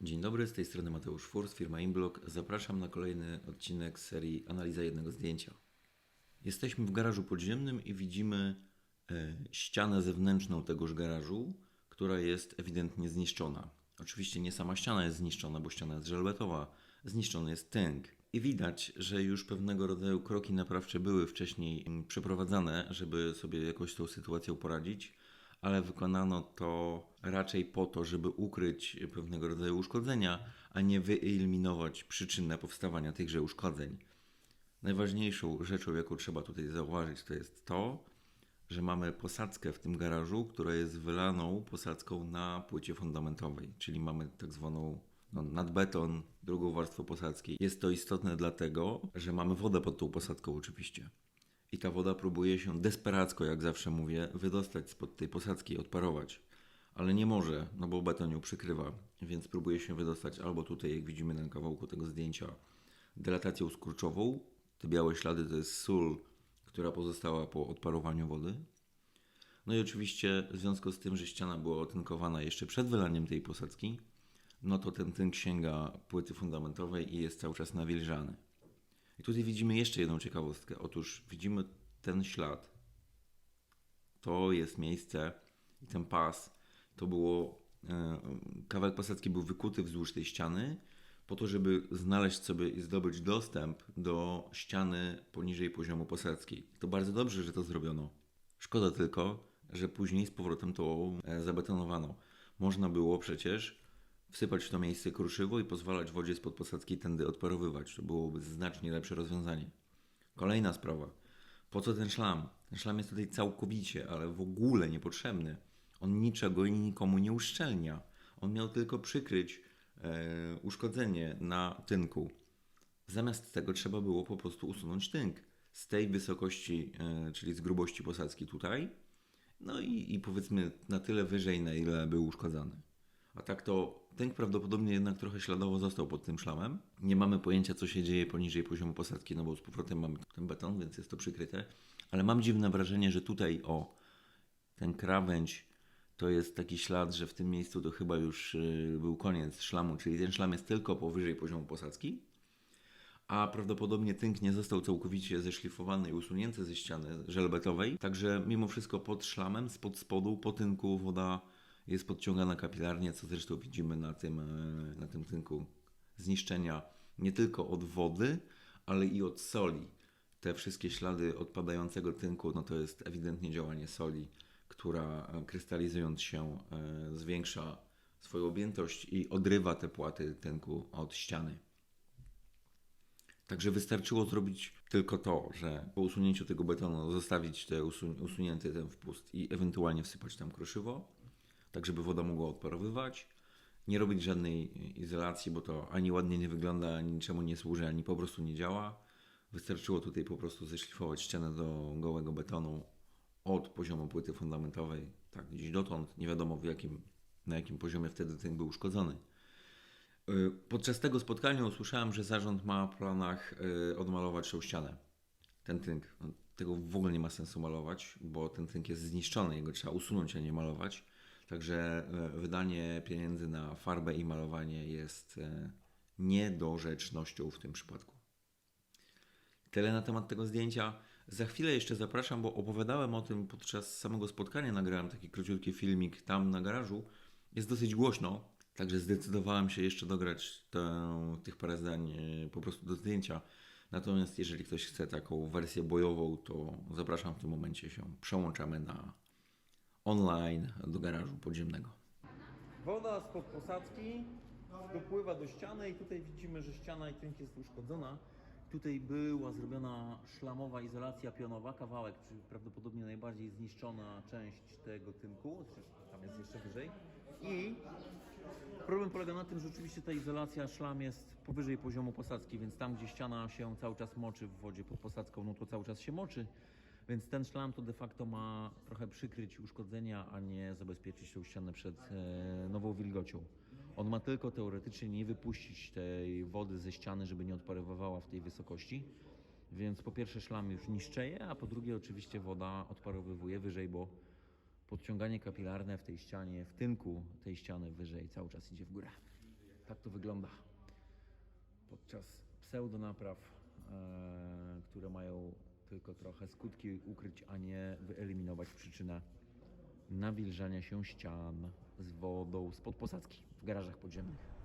Dzień dobry, z tej strony Mateusz Furs, firma Inblog. Zapraszam na kolejny odcinek serii Analiza jednego zdjęcia. Jesteśmy w garażu podziemnym i widzimy e, ścianę zewnętrzną tegoż garażu, która jest ewidentnie zniszczona. Oczywiście nie sama ściana jest zniszczona, bo ściana jest żelbetowa. Zniszczony jest tynk. I widać, że już pewnego rodzaju kroki naprawcze były wcześniej mm, przeprowadzane, żeby sobie jakoś z tą sytuacją poradzić ale wykonano to raczej po to, żeby ukryć pewnego rodzaju uszkodzenia, a nie wyeliminować przyczynę powstawania tychże uszkodzeń. Najważniejszą rzeczą, jaką trzeba tutaj zauważyć, to jest to, że mamy posadzkę w tym garażu, która jest wylaną posadzką na płycie fundamentowej, czyli mamy tak zwaną no, nadbeton, drugą warstwę posadzki. Jest to istotne dlatego, że mamy wodę pod tą posadzką oczywiście. I ta woda próbuje się desperacko, jak zawsze mówię, wydostać spod tej posadzki, odparować. Ale nie może, no bo beton ją przykrywa, więc próbuje się wydostać albo tutaj, jak widzimy na kawałku tego zdjęcia, delatacją skurczową. Te białe ślady to jest sól, która pozostała po odparowaniu wody. No i oczywiście w związku z tym, że ściana była otynkowana jeszcze przed wylaniem tej posadzki, no to ten tynk sięga płyty fundamentowej i jest cały czas nawilżany. I tutaj widzimy jeszcze jedną ciekawostkę. Otóż widzimy ten ślad. To jest miejsce i ten pas. To było. E, kawałek posadzki był wykuty wzdłuż tej ściany, po to, żeby znaleźć sobie i zdobyć dostęp do ściany poniżej poziomu posadzki. To bardzo dobrze, że to zrobiono. Szkoda tylko, że później z powrotem to e, zabetonowano. Można było przecież wsypać w to miejsce kruszywo i pozwalać wodzie spod posadzki tędy odparowywać. To byłoby znacznie lepsze rozwiązanie. Kolejna sprawa. Po co ten szlam? Ten szlam jest tutaj całkowicie, ale w ogóle niepotrzebny. On niczego i nikomu nie uszczelnia. On miał tylko przykryć e, uszkodzenie na tynku. Zamiast tego trzeba było po prostu usunąć tynk z tej wysokości, e, czyli z grubości posadzki tutaj, no i, i powiedzmy na tyle wyżej, na ile był uszkodzony. A tak to tynk prawdopodobnie jednak trochę śladowo został pod tym szlamem. Nie mamy pojęcia, co się dzieje poniżej poziomu posadzki, no bo z powrotem mamy ten beton, więc jest to przykryte. Ale mam dziwne wrażenie, że tutaj o ten krawędź to jest taki ślad, że w tym miejscu to chyba już yy, był koniec szlamu, czyli ten szlam jest tylko powyżej poziomu posadzki. A prawdopodobnie tynk nie został całkowicie zeszlifowany i usunięty ze ściany żelbetowej. Także mimo wszystko pod szlamem, spod spodu, po tynku woda jest podciągana kapilarnie, co zresztą widzimy na tym, e, na tym tynku zniszczenia nie tylko od wody, ale i od soli. Te wszystkie ślady odpadającego tynku, no to jest ewidentnie działanie soli, która e, krystalizując się e, zwiększa swoją objętość i odrywa te płaty tynku od ściany. Także wystarczyło zrobić tylko to, że po usunięciu tego betonu zostawić te usun- usunięty ten wpust i ewentualnie wsypać tam kruszywo tak żeby woda mogła odparowywać. Nie robić żadnej izolacji, bo to ani ładnie nie wygląda, ani niczemu nie służy, ani po prostu nie działa. Wystarczyło tutaj po prostu zeszlifować ścianę do gołego betonu od poziomu płyty fundamentowej, tak gdzieś dotąd. Nie wiadomo w jakim, na jakim poziomie wtedy ten był uszkodzony. Y, podczas tego spotkania usłyszałem, że zarząd ma w planach y, odmalować tą ścianę. Ten tynk. No, tego w ogóle nie ma sensu malować, bo ten tynk jest zniszczony, jego trzeba usunąć, a nie malować. Także e, wydanie pieniędzy na farbę i malowanie jest e, niedorzecznością w tym przypadku. Tyle na temat tego zdjęcia. Za chwilę jeszcze zapraszam, bo opowiadałem o tym podczas samego spotkania. Nagrałem taki króciutki filmik tam na garażu. Jest dosyć głośno, także zdecydowałem się jeszcze dograć tych parę zdań e, po prostu do zdjęcia. Natomiast jeżeli ktoś chce taką wersję bojową, to zapraszam w tym momencie się. Przełączamy na online do garażu podziemnego. Woda spod posadzki dopływa do ściany i tutaj widzimy, że ściana i tynk jest uszkodzona. Tutaj była zrobiona szlamowa izolacja pionowa, kawałek, czyli prawdopodobnie najbardziej zniszczona część tego tynku, tam jest jeszcze wyżej. I problem polega na tym, że oczywiście ta izolacja szlam jest powyżej poziomu posadzki, więc tam gdzie ściana się cały czas moczy w wodzie pod posadzką, no to cały czas się moczy. Więc ten szlam to de facto ma trochę przykryć uszkodzenia, a nie zabezpieczyć tą ścianę przed e, nową wilgocią. On ma tylko teoretycznie nie wypuścić tej wody ze ściany, żeby nie odparowywała w tej wysokości. Więc po pierwsze szlam już niszczeje, a po drugie oczywiście woda odparowywuje wyżej, bo podciąganie kapilarne w tej ścianie, w tynku tej ściany wyżej cały czas idzie w górę. Tak to wygląda podczas pseudonapraw, e, które mają tylko trochę skutki ukryć, a nie wyeliminować przyczynę nawilżania się ścian z wodą spod posadzki w garażach podziemnych.